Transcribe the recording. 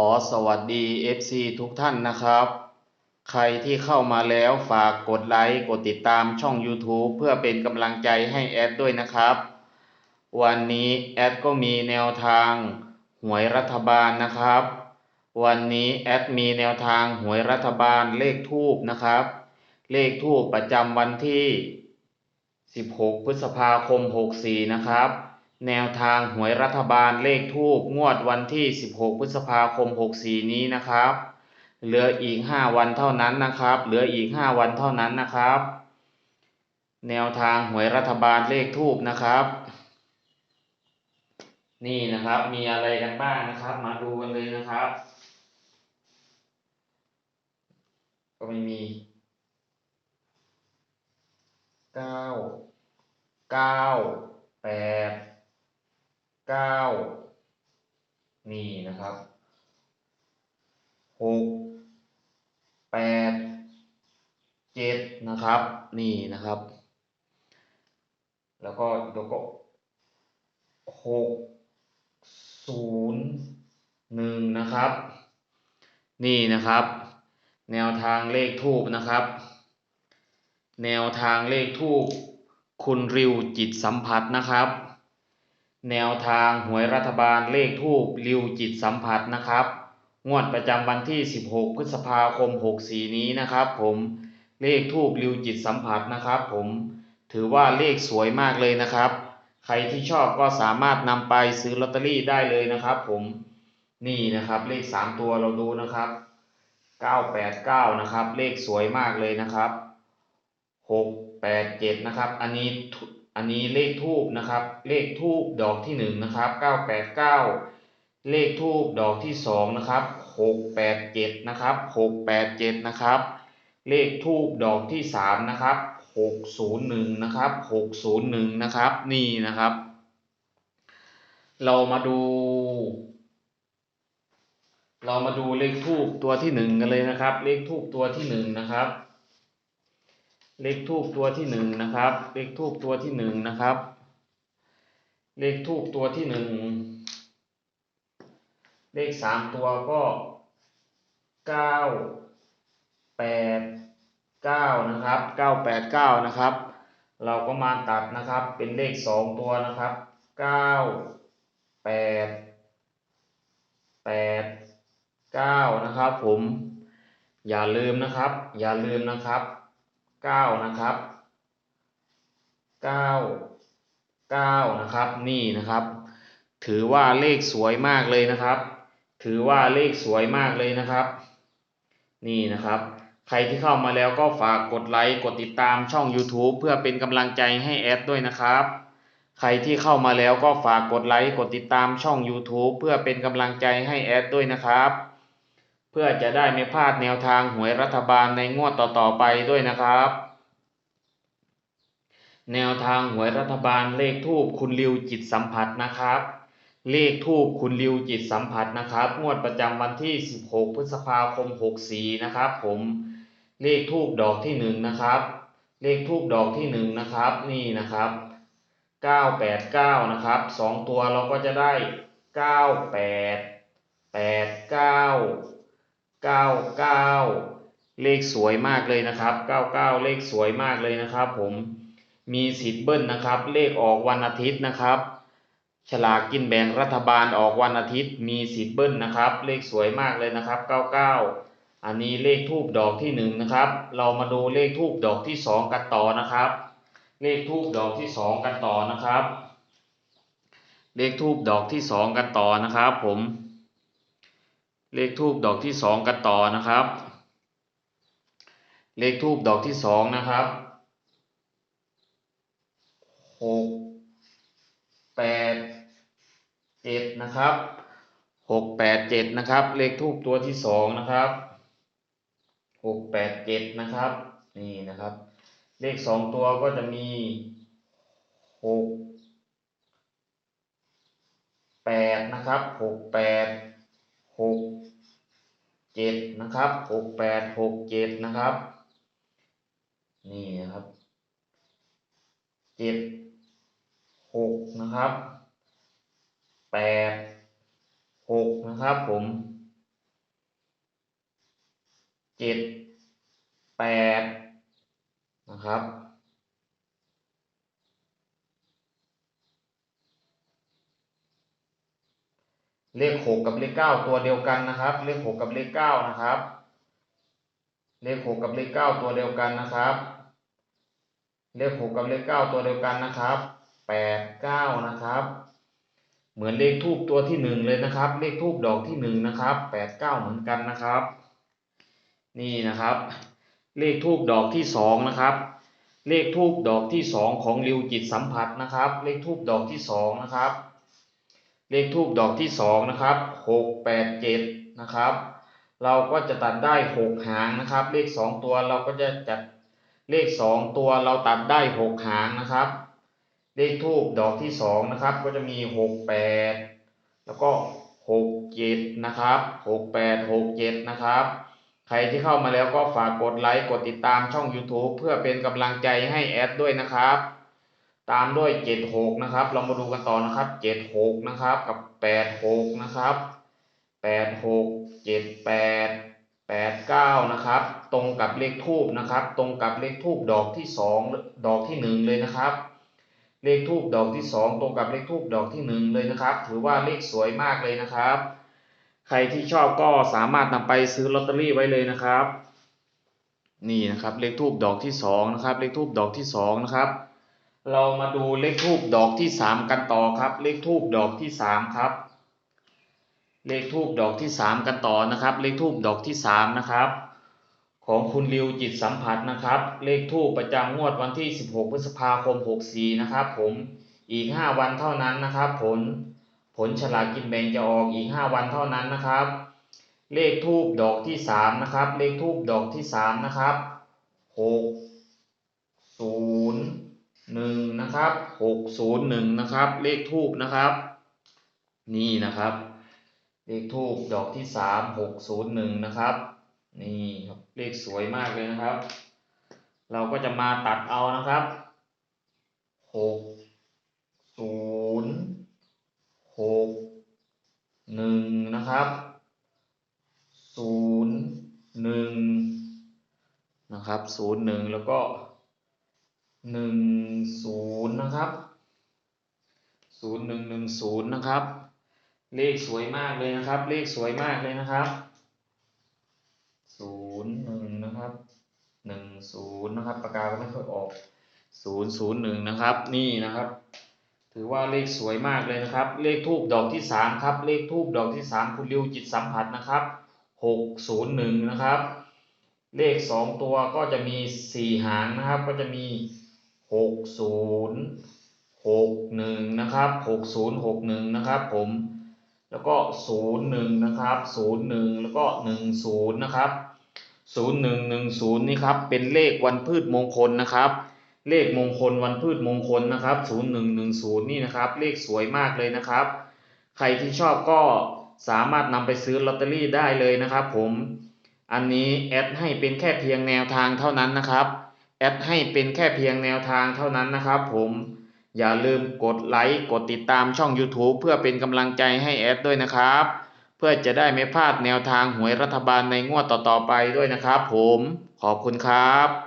อสวัสดี FC ทุกท่านนะครับ ใครที่เข้ามาแล้วฝากกดไลค์กดติดตามช่อง YouTube เพื่อเป็นกำลังใจให้แอดด้วยนะครับ วันนี้แอดก็มีแนวทางหวยรัฐบาลนะครับ วันนี้แอดมีแนวทางหวยรัฐบาลเลขทูบนะครับ เลขทูบประจำวันที่ 16 พฤษภาคม 64 นะครับ แนวทางหวยรัฐบาลเลขทูบงวดวันที่ 16 พฤษภาคม 64 นี้นะครับ เหลืออีก 5 วันเท่านั้นนะครับ เหลืออีก 5 วันเท่านั้นนะครับ แนวทางหวยรัฐบาลเลขทูบนะครับ นี่นะครับมีอะไรกันบ้างนะครับ มาดูกันเลยนะครับ ก็ไม่มีเก้าเก้าแปด เก้านี่นะครับหกแปดเจ็ดนะครับ นี่นะครับ แล้วก็แล้วก็หกศูนย์หนึ่งนะครับ นี่นะครับ แนวทางเลขทูบนะครับ แนวทางเลขทูบคุณริวจิตสัมผัสนะครับ แนวทางหวยรัฐบาลเลขทูบริวจิตสัมผัสนะครับ งวดประจำวันที่ 16 พฤษภาคม 64 นี้นะครับ ผมเลขทูบริวจิตสัมผัสนะครับ ผมถือว่าเลขสวยมากเลยนะครับ ใครที่ชอบก็สามารถนำไปซื้อลอตเตอรี่ได้เลยนะครับ ผมนี่นะครับเลข 3 ตัวเราดูนะครับ 989 นะครับ เลขสวยมากเลยนะครับ 687 นะครับ อันนี้ทุ อันนี้เลขทูบนะครับ เลขทูบดอกที่1นะครับ989เลขทูบดอกที่2นะครับ687นะครับ687นะครับ เลขทูบดอกที่3นะครับ601นะครับ601นะครับนี่นะครับ เรามาดู เรามาดูเลขทูบตัวที่หนึ่งกันเลยนะครับ เลขทูบตัวที่หนึ่งนะครับ เลขทูบตัวที่หนึ่งนะครับ เลขทูบตัวที่หนึ่งนะครับ เลขทูบตัวที่หนึ่งเลขสามตัวก็เก้าแปดเก้านะครับเก้าแปดเก้านะครับ เราก็มาตัดนะครับเป็นเลขสองตัวนะครับเก้าแปดแปดเก้านะครับ ผมอย่าลืมนะครับ อย่าลืมนะครับ เก้านะครับเก้าเก้านะครับ นี่นะครับ ถือว่าเลขสวยมากเลยนะครับ ถือว่าเลขสวยมากเลยนะครับ นี่นะครับ ใครที่เข้ามาแล้วก็ฝากกดไลค์ กดติดตามช่อง YouTube เพื่อเป็นกำลังใจให้แอดด้วยนะครับ ใครที่เข้ามาแล้วก็ฝากกดไลค์ กดติดตามช่อง YouTube เพื่อเป็นกำลังใจให้แอดด้วยนะครับ เพื่อจะได้ไม่พลาดแนวทางหวยรัฐบาลในงวดต่อๆไปด้วยนะครับ แนวทางหวยรัฐบาลเลขทูบคุณริวจิตสัมผัสนะครับ เลขทูบคุณริวจิตสัมผัสนะครับ งวดประจำวันที่ 16 พฤษภาคม 64 นะครับผมเลขทูบดอกที่หนึ่งนะครับ เลขทูบดอกที่หนึ่งนะครับ นี่นะครับ989นะครับสองตัวเราก็จะได้98 89 99 เลขสวยมากเลยนะครับ 99 เลขสวยมากเลยนะครับ ผมมีสิทธิ์เบิ้ลนะครับ เลขออกวันอาทิตย์นะครับ ฉลากกินแบ่งรัฐบาลออกวันอาทิตย์ มีสิทธิ์เบิ้ลนะครับ เลขสวยมากเลยนะครับ 99 อันนี้เลขทูบดอกที่หนึ่งนะครับ เรามาดูเลขทูบดอกที่สองกันต่อนะครับ เลขทูบดอกที่สองกันต่อนะครับ เลขทูบดอกที่สองกันต่อนะครับ ผม เลขทูบดอกที่สองกันต่อนะครับ เลขทูบดอกที่สองนะครับหกแปดเจ็ดนะครับหกแปดเจ็ดนะครับ เลขทูบตัวที่สองนะครับหกแปดเจ็ดนะครับนี่นะครับ เลขสองตัวก็จะมีหกแปดนะครับหกแปด หกเจ็ดนะครับหกแปดหกเจ็ดนะครับ นี่นะครับเจ็ดหกนะครับแปดหกนะครับผมเจ็ดแปดนะครับ เลขหกกับเลขเก้าตัวเดียวกันนะครับ เลขหกกับเลขเก้านะครับ เลขหกกับเลขเก้าตัวเดียวกันนะครับ เลขหกกับเลขเก้าตัวเดียวกันนะครับแปดเก้านะครับ เหมือนเลขทูบตัวที่หนึ่งเลยนะครับ เลขทูบดอกที่หนึ่งนะครับแปดเก้าเหมือนกันนะครับ นี่นะครับ เลขทูบดอกที่สองนะครับ เลขทูบดอกที่สองของริวจิตสัมผัสนะครับ เลขทูบดอกที่สองนะครับ เลขทูบดอกที่สองนะครับหกแปดเจ็ดนะครับ เราก็จะตัดได้หกหางนะครับ เลขสองตัวเราก็จะจัดเลขสองตัวเราตัดได้หกหางนะครับ เลขทูบดอกที่สองนะครับ ก็จะมีหกแปดแล้วก็หกเจ็ดนะครับหกแปดหกเจ็ดนะครับ ใครที่เข้ามาแล้วก็ฝากกดไลค์กดติดตามช่อง YouTube เพื่อเป็นกำลังใจให้แอดด้วยนะครับ ตามด้วย76นะครับ เรามาดูกันต่อนะครับ76นะครับกับ86นะครับ86 78 89นะครับ ตรงกับเลขทูบนะครับ ตรงกับเลขทูบดอกที่2ดอกที่1เลยนะครับ เลขทูบดอกที่2ตรงกับเลขทูบดอกที่1เลยนะครับ ถือว่าเลขสวยมากเลยนะครับ ใครที่ชอบก็สามารถนำไปซื้อลอตเตอรี่ไว้เลยนะครับ นี่นะครับเลขทูบดอกที่2นะครับ เลขทูบดอกที่2นะครับ เรามาดูเลขทูบดอกที่สามกันต่อครับ เลขทูบดอกที่สามครับ เลขทูบดอกที่สามกันต่อนะครับ เลขทูบดอกที่สามนะครับ ของคุณริวจิตสัมผัสนะครับ เลขทูบประจำงวดวันที่ 16 พฤษภาคม 64 นะครับ ผมอีก 5 วันเท่านั้นนะครับ ผลผลฉลากกินแบ่งจะออกอีก 5 วันเท่านั้นนะครับ เลขทูบดอกที่สามนะครับ เลขทูบดอกที่สามนะครับหกศูนย์ หนึ่งนะครับหกศูนย์หนึ่งนะครับ เลขทูบนะครับ นี่นะครับ เลขทูบดอกที่สามหกศูนย์หนึ่งนะครับ นี่ครับเลขสวยมากเลยนะครับ เราก็จะมาตัดเอานะครับหกศูนย์หกหนึ่งนะครับศูนย์หนึ่งนะครับศูนย์หนึ่งแล้วก็ หนึ่งศูนย์นะครับศูนย์หนึ่งหนึ่งศูนย์นะครับ เลขสวยมากเลยนะครับ เลขสวยมากเลยนะครับศูนย์หนึ่งนะครับหนึ่งศูนย์นะครับปากกาก็ไม่ค่อยออกศูนย์ศูนย์หนึ่งนะครับ นี่นะครับ ถือว่าเลขสวยมากเลยนะครับ เลขทูบดอกที่สามครับ เลขทูบดอกที่สามคุณริวจิตสัมผัสนะครับหกศูนย์หนึ่งนะครับ เลขสองตัวก็จะมีสี่หางนะครับ ก็จะมี หกศูนย์หกหนึ่งนะครับหกศูนย์หกหนึ่งนะครับผม แล้วก็ศูนย์หนึ่งนะครับศูนย์หนึ่งแล้วก็หนึ่งศูนย์นะครับศูนย์หนึ่งหนึ่งศูนย์นี่ครับ เป็นเลขวันพืชมงคลนะครับ เลขมงคลวันพืชมงคลนะครับศูนย์หนึ่งหนึ่งศูนย์นี่นะครับ เลขสวยมากเลยนะครับ ใครที่ชอบก็สามารถนำไปซื้อลอตเตอรี่ได้เลยนะครับผม อันนี้แอดให้เป็นแค่เพียงแนวทางเท่านั้นนะครับ แอดให้เป็นแค่เพียงแนวทางเท่านั้นนะครับผมอย่าลืมกดไลค์กดติดตามช่อง YouTube เพื่อเป็นกำลังใจให้แอดด้วยนะครับ เพื่อจะได้ไม่พลาดแนวทางหวยรัฐบาลในงวดต่อๆไปด้วยนะครับผมขอบคุณครับ